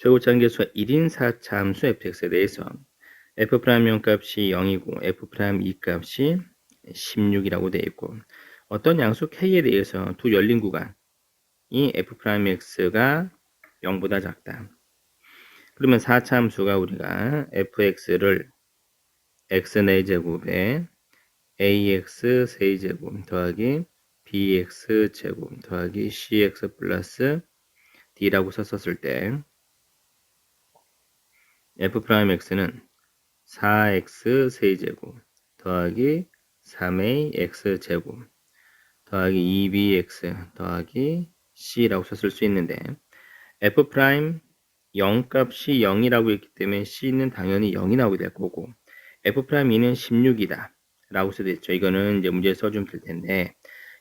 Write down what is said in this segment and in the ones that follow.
최고차항계수가 1인 4차 함수 fx에 대해서 f'용 값이 0이고 f'2 값이 16이라고 되어 있고 어떤 양수 k에 대해서 두 열린 구간이 f'x가 0보다 작다. 그러면 4차 함수가 우리가 fx를 x4 제곱에 ax 세제곱 더하기 bx 제곱 더하기 cx 플러스 d라고 썼었을 때 f'x는 4x 세제곱 더하기 3a x제곱 더하기 2bx 더하기 c라고 썼을 수 있는데 f' 0 값이 0이라고 했기 때문에 c는 당연히 0이 나오게 될 거고 f'2는 16이다 라고 써도 있죠. 이거는 이제 문제에 써주면 될 텐데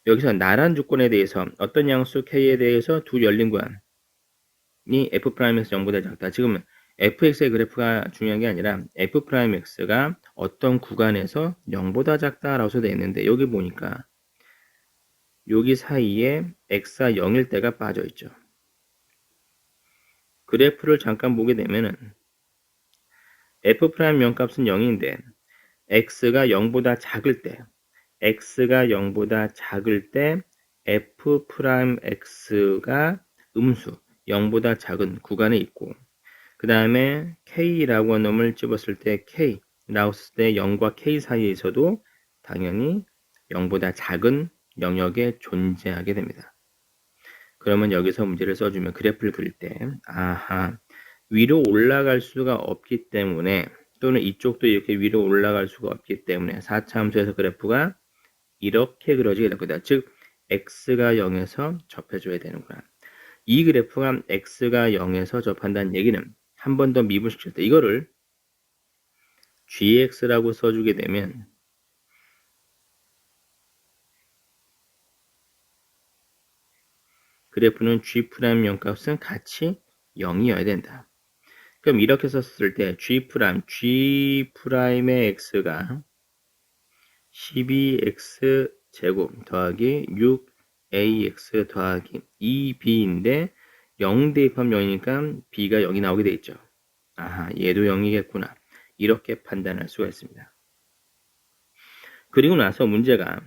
여기서 나란 조건에 대해서 어떤 양수 k에 대해서 두 열린 구간이 f'에서 0보다 작다. 지금은 fx의 그래프가 중요한 게 아니라 f'x가 어떤 구간에서 0보다 작다라고 써져 있는데 여기 보니까 여기 사이에 x가 0일 때가 빠져 있죠. 그래프를 잠깐 보게 되면은 f' 명값은 0인데 x가 0보다 작을 때 x가 0보다 작을 때 f'x가 음수 0보다 작은 구간에 있고 그 다음에 k라고 하는 놈을 집었을 때 k라고 했을 때 0과 k 사이에서도 당연히 0보다 작은 영역에 존재하게 됩니다. 그러면 여기서 문제를 써주면 그래프를 그릴 때 아하 위로 올라갈 수가 없기 때문에 또는 이쪽도 이렇게 위로 올라갈 수가 없기 때문에 4차 함수에서 그래프가 이렇게 그려지게 될 거다. 즉 x가 0에서 접해줘야 되는구나. 이 그래프가 x가 0에서 접한다는 얘기는 한 번 더 미분시킬 때 이거를 gx라고 써주게 되면 그래프는 g' 영값은 같이 0이어야 된다. 그럼 이렇게 썼을 때 g' g'의 x가 12x 제곱 더하기 6ax 더하기 2b인데 0 대입하면 0이니까 b가 0이 나오게 돼 있죠. 아하, 얘도 0이겠구나. 이렇게 판단할 수가 있습니다. 그리고 나서 문제가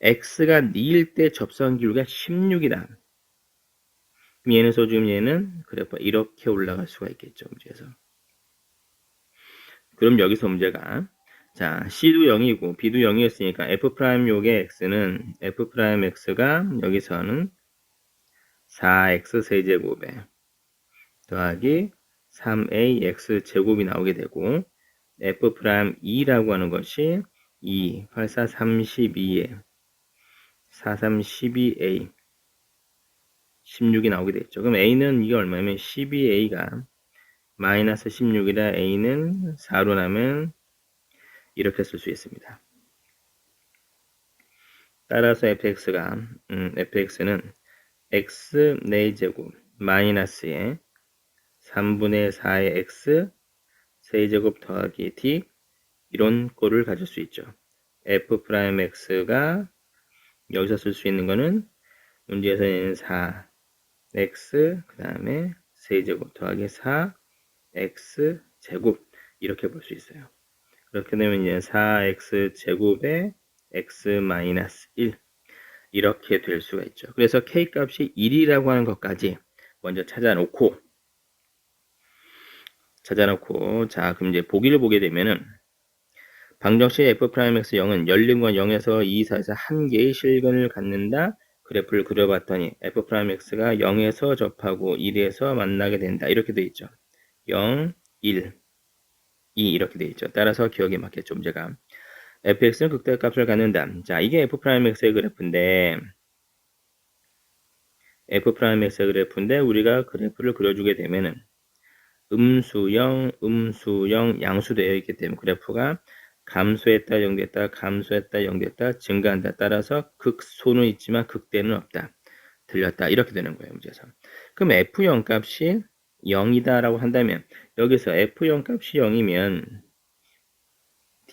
x가 2일 때 접선 기울기가 16이다. 얘는 써주면 얘는 그래프 이렇게 올라갈 수가 있겠죠. 문제에서. 그럼 여기서 문제가 자 c도 0이고 b도 0이었으니까 f' 요의 x는 f' x가 여기서는 4x 세제곱에 더하기 3ax 제곱이 나오게 되고 f'2라고 하는 것이 2, 8, 4, 32에 4, 3, 12a 16이 나오게 되겠죠. 그럼 a는 이게 얼마냐면 12a가 마이너스 16이라 a는 4로 나면 이렇게 쓸 수 있습니다. 따라서 fx가 음, fx는 x 4제곱 마이너스에 3분의 4의 x 세제곱 더하기 t 이런 꼴을 가질 수 있죠. f'x가 여기서 쓸 수 있는 거는 문제에서는 4 x 그 다음에 세제곱 더하기 4 x 제곱 이렇게 볼 수 있어요. 그렇게 되면 이제 4x 제곱에 x 마이너스 1 이렇게 될 수가 있죠. 그래서 k 값이 1이라고 하는 것까지 먼저 찾아놓고 찾아놓고 자 그럼 이제 보기를 보게 되면은 방정식 f'x 0은 열림과 0에서 2, 4에서 한 개의 실근을 갖는다. 그래프를 그려봤더니 f'x가 0에서 접하고 1에서 만나게 된다. 이렇게 돼 있죠. 0, 1, 2 이렇게 돼 있죠. 따라서 기억에 맞겠죠. 문제가. Fx는 극대값을 갖는다. 자, 이게 f'x의 그래프인데 f'x의 그래프인데 우리가 그래프를 그려주게 되면은 음수형, 음수형, 양수되어 있기 때문에 그래프가 감소했다, 0됐다, 감소했다, 0됐다, 증가한다. 따라서 극소는 있지만 극대는 없다. 들렸다. 이렇게 되는 거예요. 문제에서. 그럼 F0 값이 0이다라고 한다면 여기서 F0 값이 0이면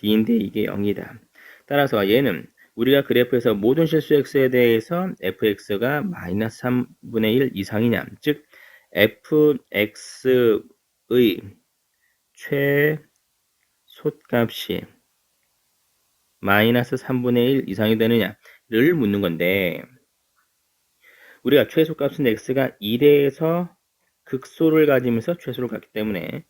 D인데 이게 0이다. 따라서 얘는 우리가 그래프에서 모든 실수 x에 대해서 fx가 마이너스 3분의 1 이상이냐 즉 fx의 최소값이 마이너스 3분의 1 이상이 되느냐를 묻는 건데 우리가 최소값은 x가 1에서 극소를 가지면서 최소를 갖기 때문에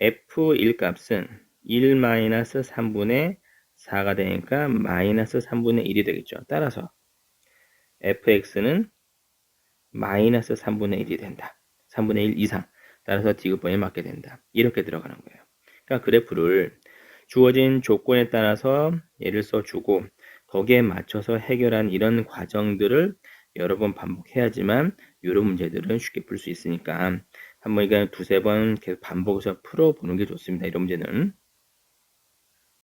f1 값은 1 마이너스 3분의 4가 되니까 마이너스 3분의 1이 되겠죠. 따라서 fx는 마이너스 3분의 1이 된다. 3분의 1 이상. 따라서 디귿번에 맞게 된다. 이렇게 들어가는 거예요. 그러니까 그래프를 주어진 조건에 따라서 예를 써주고 거기에 맞춰서 해결한 이런 과정들을 여러 번 반복해야지만 이런 문제들은 쉽게 풀 수 있으니까 한번 이거 두세 번 계속 반복해서 풀어보는 게 좋습니다. 이런 문제는.